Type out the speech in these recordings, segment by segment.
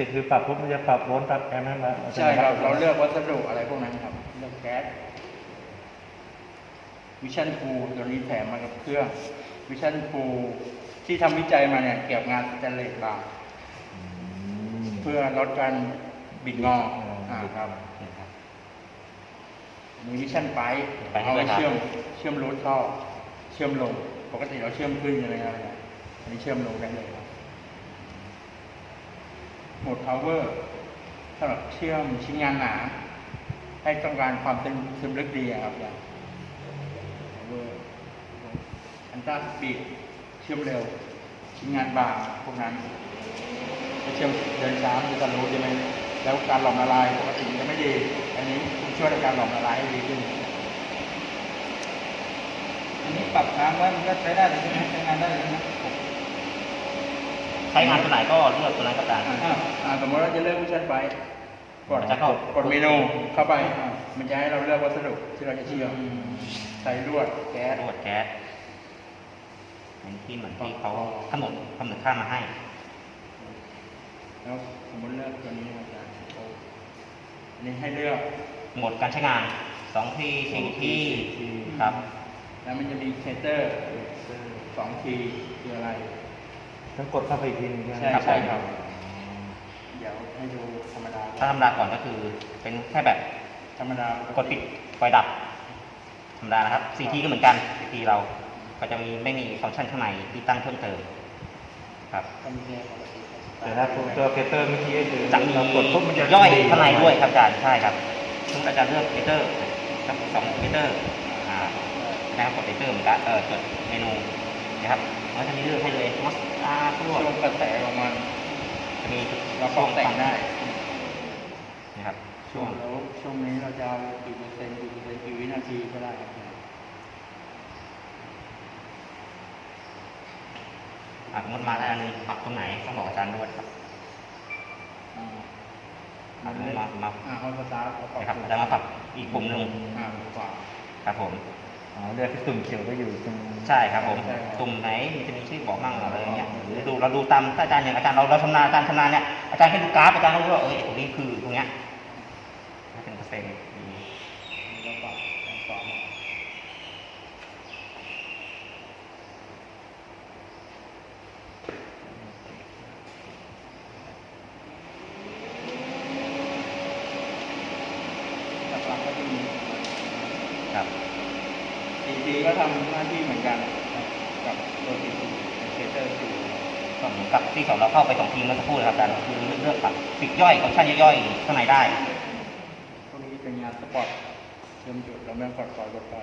แต่เซนจิคือปรับปุ๊บมันจะปรับโวลต์ปรับแอมป์ให้มาใช่ครับเราเลือกวัสดุอะไรพวกนั้นครับเลือกแก๊สวิชั่นฟูตัวนี้แถมมากับเครื่องวิชั่นฟูที่ทำวิจัยมาเนี่ยเกี่ยวกับงานสแตนเลสบาร์อืมเพื่อลดการบิดงออ๋ออ่อ่าครับนี่ครับมีวิชั่นไปไปให้เอาด้วยครับไว้เชื่อมเชื่อมรูทเข้าเชื่อมลง ปกติเราเชื่อมขึ้นใช่ไหมครับเนี่ยอันนี้เชื่อมลงได้เลยครับ โหมด power สำหรับเชื่อมชิ้นงานหนา ให้ต้องการความซึมซึมลึกดีครับอย่าง power อันต้าสปีดเชื่อมเร็ว ชิ้นงานบางพวกนั้นเชื่อมเดินช้ามันจะรู้ใช่ไหมแล้วการหลอมละลายปกติจะไม่ดี อันนี้ช่วยในการหลอมละลายให้ดีขึ้น อันนี้ปรับค้างไว้มันก็ใช้ได้เลยใช่ไหมใช้งานได้เลยนะ ใช้งานตัวไหนก็เลือกตัวนั้นครับอาจารย์อ่าอ่าสมมติว่าจะเลือกวิชั่นไปกดจะเข้ากดเมนูเข้าไปอ่ามันจะให้เราเลือกวัสดุที่เราจะเชื่อมใส่ลวดแก๊สตรวจแก๊สอย่างที่เหมือนที่เขากำหนดกำหนดค่ามาให้ แล้วสมมติเลือกตัวนี้อาจารย์โอ้อันนี้ให้เลือกหมดการใช้งานสองที่สี่ที่ครับ แล้วมันจะมีเซนเตอร์สองทีคืออะไร ต้องกดเข้าไปอีกทีหนึงใช่ไหมใช่ครับ เดี๋ยวให้ดูธรรมดาถ้าธรรมดาก่อนก็คือ เป็นแค่แบบธรรมดากดปิดไฟดับ ธรรมดานะครับซีทีก็เหมือนกันซีทีเราก็จะมีไม่มีฟังก์ชันข้างในที่ตั้งเพิ่มเติม ครับก็มีแค่ปกติแต่ถ้าตัวเกเตอร์เมื่อกี้ก็คือจะมีเรากดปุ๊บมันจะย่อยข้างในด้วยครับอาจารย์ใช่ครับซึ่งอาจารย์เลือกเอเตอร์สักสองเอเตอร์อ่านะครับกดเอเตอร์เหมือนกันเออจดเมนู นะครับแล้วจะมีเลือกให้เลยมอสอาร์ตัวช่วงกระแสของมันจะมีเราปรับแต่งได้นะครับช่ช่ววงงแล้วช่วงนี้เราจะเอากี่เปอร์เซ็นต์กี่เปอร์เซ็นต์กี่วินาทีก็ได้ครับอะสมมติมาแล้วอันนึงปรับตรงไหนต้องบอกอาจารย์ด้วยครับอ่าอะสมมติมามาอ่าเขาสตาร์ทเขาปรับนะครับอาจารย์มาปรับอีกปุ่มหนึ่งอ่าขวาครับผม อ๋อเลือกที่ตุ่มเขียวก็อยู่ตรง ใช่ครับผมใช่ครับตุ่มไหนมันจะมีชื่อบอกมั่งอะไรอย่างเงี้ยหรือดูเราดูตามถ้าอาจารย์อย่างอาจารย์เราเราชำนาญอาจารย์ชำนาญเนี่ยอาจารย์ให้ดูกราฟอาจารย์รู้ว่าเออตรงนี้คือตรงเนี้ยถ้าเป็นเปอร์เซ็นต์ แล้วปรับทางขวามาหลักๆก็จะมี ครับ ซีซีก็ทำหน้าที่เหมือนกันกับตัวซีซีเชเตอร์ซีก็เหมือนกับที่สองเราเข้าไปสองทีมเมื่อสักครู่นะครับอาจารย์คือเลือกปรับปิดย่อยฟังก์ชันย่อยๆข้างในได้พวกนี้เป็นงานสปอร์ตเชื่อมจุดเราไม่ต้องกดคอยกดไป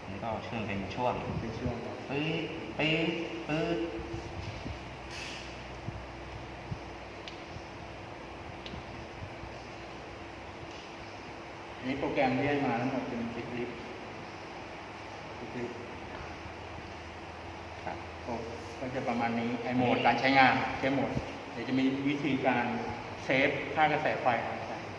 อันนี้ก็เชื่อมเป็นช่วงเป็นช่วงครับปื๊ดปื๊ดปื๊ด อันนี้โป รแกรมที่ให้มาทั้งหมดเป็นคลิปลิฟคลิปลิฟครับโอ้ก็จะประมาณนี้ไอโหมดการใช้งานใช้โหมด เดี๋ยวจะมีวิธีการเซฟค่ากระแสไฟต่างๆ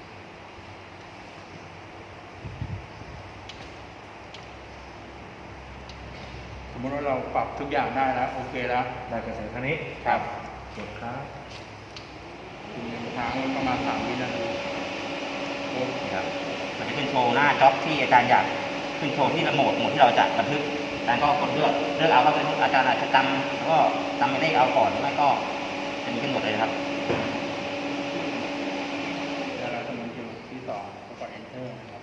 สมมติว่าเราปรับทุกอย่างได้แล้ว โอเคแล้ว ได้กระแสทางนี้ครับกดครับถึงทางประมาณสามวินาทีโอ้ครับมัน จะขึ้นโชว์หน้าจ็อบที่อาจารย์อยากขึ้นโชว์ที่ระโหมดโหมดที่เราจะบันทึกอาจารย์ก็กดเลือกเลือกเอาว่าเป็นอาจารย์อาจจะจำแล้วก็จำไม่ได้เอาก่อนหรือไม่ก็จะมีขึ้นหมดเลยนะครับแล้วเราจะมาอยู่ที่สองก็กด enter นะครับ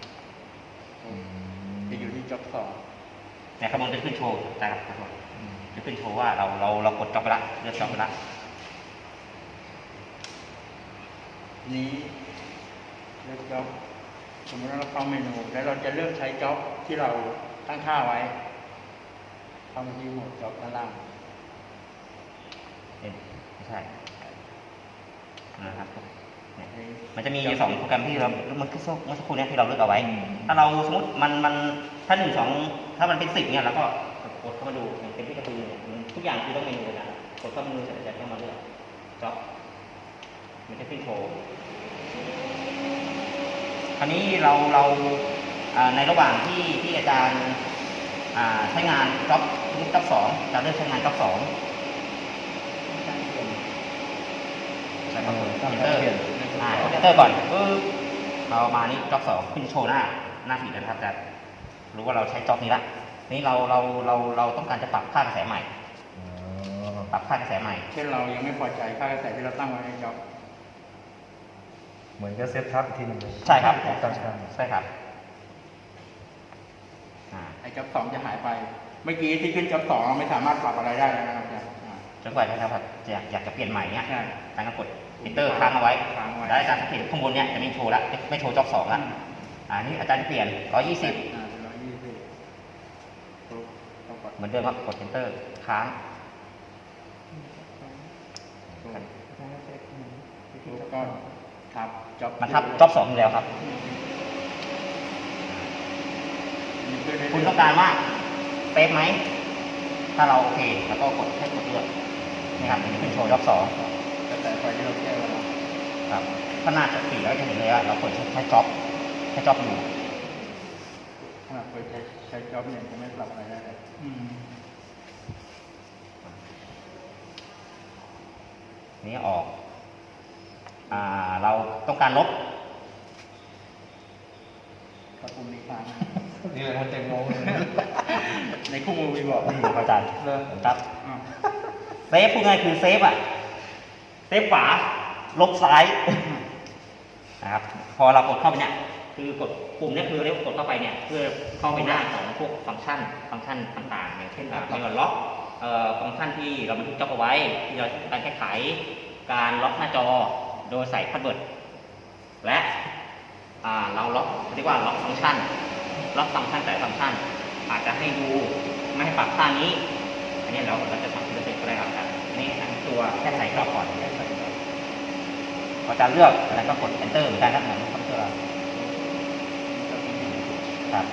จะอยู่ที่จ็อบสองในขบวนจะขึ้นโชว์นะครับขอโทษจะขึ้นโชว์ว่าเราเราเรากดจ็อบไปละเลือกจ็อบไปละนี้เลือกจ็อบ สมมติว่าเราเข้าเมนู แล้วเราจะเลือกใช้จ็อบที่เราตั้งค่าไว้เข้ามาที่โหมดจ็อบด้านล่างเอ็นไม่ใช่นะครับเนี่ยมันจะมีอยู่สองโปรแกรมที่เราเมื่อสักเมื่อสักครู่เนี้ที่เราเลือกเอาไว้ ถ้าเราสมมติมันมันถ้าหนึ่งสองถ้ามันเป็นสิบเนี่ยเราก็กดเข้ามาดูอย่างเป็นที่การะตูนเนี่ยมันทุกอย่างคือต้องเมนูเลยนะกดเข้าเมนูเสร็จแล้วจะเข้ามาเลือกจ็อบมันจะขึ้นโชว์ค ราวนี้เราเราอ่าในระหว่างที่ที่อาจารย์อ่าใช้งานจ็อบจ็อบสองจะเลือกใช้งานจ็อบสองแล้วก็กดต้องเอนเปเตอร์ลี่ยนอ่ากดเอนเตอร์ก่อนปึ๊บเรามานี่จ็อบสองขึ้นโชว์หน้าหน้าฟีดนะครับจะรู้ว่าเราใช้จ็อบนี้ละนี่เราเราเราเราต้องการจะปรับค่ากระแสใหม่อ๋อปรับค่ากระแสใหม่ เช่นเรายังไม่พอใจค่ากระแสที่เราตั้งไว้ให้จ็อบ เหมือนก็เซฟทับอีกทีหนึ่งเลยใช่ครับ ตั้งค่าใช่ครับอ่าไอ้จ็อบสองจะหายไป เมื่อกี้ที่ขึ้นจ็อบสองเราไม่สามารถปรับอะไรได้แล้วนะครับอาจารย์อ่าจนกว่าจะแบบอยากอยากจะเปลี่ยนใหม่เนี้ยใช่อาจารย์ก็กดเอนเตอร์ค้างเอาไว้ค้างไว้ แล้วอาจารย์สังเกตข้างบนเนี้ยจะไม่โชว์ละไม่โชว์จ็อบสองละอ่านี่อาจารย์จะเปลี่ยนร้อยยี่สิบอ่าร้อยยี่สิบปุ๊บเรากดเหมือนเดิมครับกดเอนเตอร์ค้าง ปุ๊บก็ ทับจ็อบมันทับจ็อบสองอยู่แล้วครับมีขึ้นให้คุณเลืต้องการว่าเป๊ะไหม ถ้าเราโอเค แล้วก็กดให้กดเลือกนี่ครับอันนี้เป็นโชว์จ็อบสองกระแสไฟที่เราแก้ไว้แล้วครับขนาดจากสี่แล้วจะเห็นเลยว่าเรากดใช้จ็อบใช้จ็อบอยู่ขนาดเคยใช้ใช้จ็อบเนี่ยจะไม่ปรับอะไรได้เลยอืมนี่ออกอ่า เราต้องการลบกระปุ่มนี้ค้างนี่เลยท่านเต็มงงเลยในคู่มือวีบอกนี่ครับอาจารย์เลยครับอ่าเซฟพูดง่ายคือเซฟอะเซฟขวาลบซ้ายนะครับพอเรากดเข้าไปเนี่ยคือกดปุ่มเนี่ยคือเรียกว่ากดเข้าไปเนี่ยเพื่อเข้าไปหน้าของพวกฟังก์ชันฟังก์ชันต่างๆอย่างเช่นแบบเมลล็อกเอ่อฟังก์ชันที่เราบันทึกจ็อบเอาไว้ที่เราต้องการแก้ไขการล็อกหน้าจอ โดยใส่พาสเวิร์ดและอ่าเราล็อกเรียกว่าล็อกฟังก์ชันล็อกฟังก์ชันแต่ละฟังก์ชัน อาจจะให้ดูไม่ให้ปรับค่านี้ อันนี้เราเราจะทำทีละสเต็ปก็ได้ครับอาจารย์นี่อันตัวแค่ใส่กรอบก่อนแค่ใส่กรอบพออาจารย์เลือกแล้วก็กด enter เหมือนกันครับเหมือนคอมพิวเตอร์เราครับ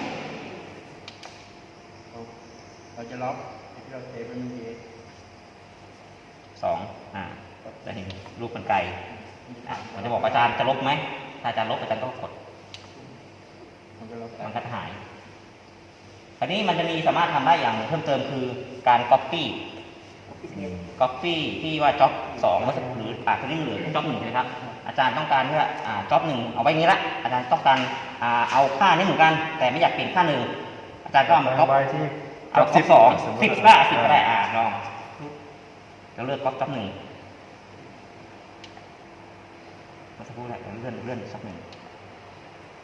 เราจะล็อกที่เราเซฟไว้เมื่อกี้สองอ่าจะเห็นรูปกันไกล อะมันจะบอกอาจารย์จะลบไหมถ้าอาจารย์ลบอาจารย์ก็กด มันก็ล็อกมันก็จะหายคราวนี้มันจะมีสามารถทำได้อย่างเพิ่มเติมคือการ copy copy ที่ว่า job สองเมื่อสักครู่หรืออาจจะเรื่องเหลือ job หนึ่งนะครับ อาจารย์ต้องการเพื่ออ่า job หนึ่งเอาไว้อย่างนี้ละอาจารย์ต้องการอ่าเอาค่านี้เหมือนกัน แต่ไม่อยากเปลี่ยนค่าหนึ่งอาจารย์ก็เอามาเอา copy ไว้ที่เอาสิบสองสิบก็ได้สิบก็ได้อ่าลองแล้วเลือกก๊อปจ็อบหนึ่งเมื่อสักครู่แหละเลื่อนเลื่อนสักหนึ่ง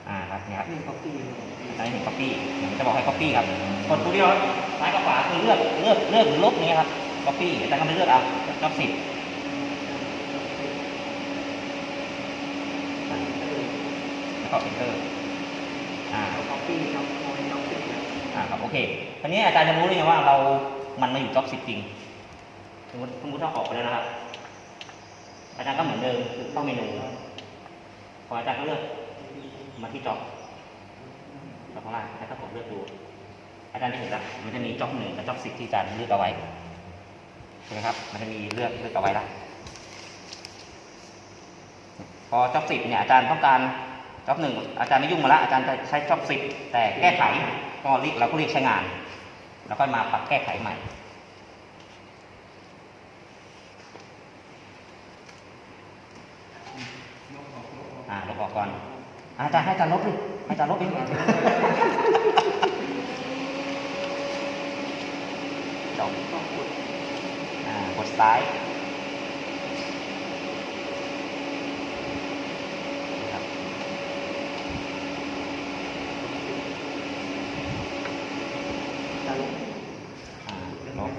อ่าครับเนี่ยครับนี่ copy อันนี้เห็น copy ผมจะบอกให้ copy ครับกดตัวเดียวซ้ายกับขวาคือเลือกเลือกเลือกหรือลบนี้ครับ copy อาจารย์ก็ไปเลือกเอาจ็อบสิบแล้วก็ enter อ่า copy ครับโอ้ย copy อ่าครับโอเคทีนี้อาจารย์จะรู้ได้ไงว่าเรา มันมาอยู่จ็อบสิบจริงสมมติสมมติถ้าออกไปแล้วนะครับอาจารย์ก็เหมือนเดิมคือเข้าเมนู พออาจารย์ก็เลือกมาที่จ็อบแล้วข้างล่างอาจารย์ก็กดเลือกดู อาจารย์จะเห็นละมันจะมีจ็อบหนึ่งกับจ็อบสิบที่อาจารย์เลือกเอาไว้ใช่ไหมครับ มันจะมีเลือกเลือกเอาไว้ละพอจ็อบสิบเนี่ยอาจารย์ต้องการจ็อบหนึ่งอาจารย์ไม่ยุ่งมาละอาจารย์จะใช้จ็อบสิบแต่แก้ไขก็เรียกเราก็เรียกใช้งาน แล้วก็มาปรับแก้ไขใหม่ อ่าลบออกก่อนอาจารย์ให้อาจารย์ลบดิให้อาจารย์ลบเองจบอ่ากดซ้ายครับอ่าลบ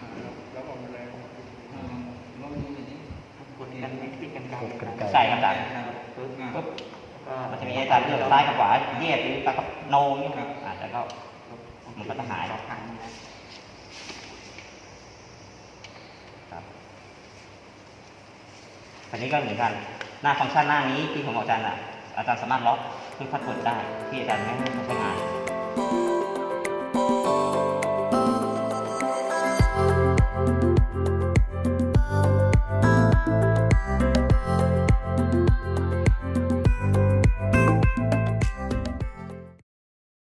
อ่าแล้วแล้วออกมาเลย อ่าลองดูหน่อยดิกดกันคลิกกันกลาง กดกันไกล ใส่ครับอาจารย์ปึ๊บอ่าปุ๊บมันจะมีให้อาจารย์เลือกซ้ายกับขวาเยสหรือตากับโนนี่ครับอาจจะก็มันก็จะหายครับครับอันนี้ก็เหมือนกัน หน้าฟังก์ชันหน้านี้ที่ผมบอกอาจารย์อะอาจารย์สามารถล็อกเพื่อพัดเวิร์ดได้ที่อาจารย์ไม่ให้เขาใช้งาน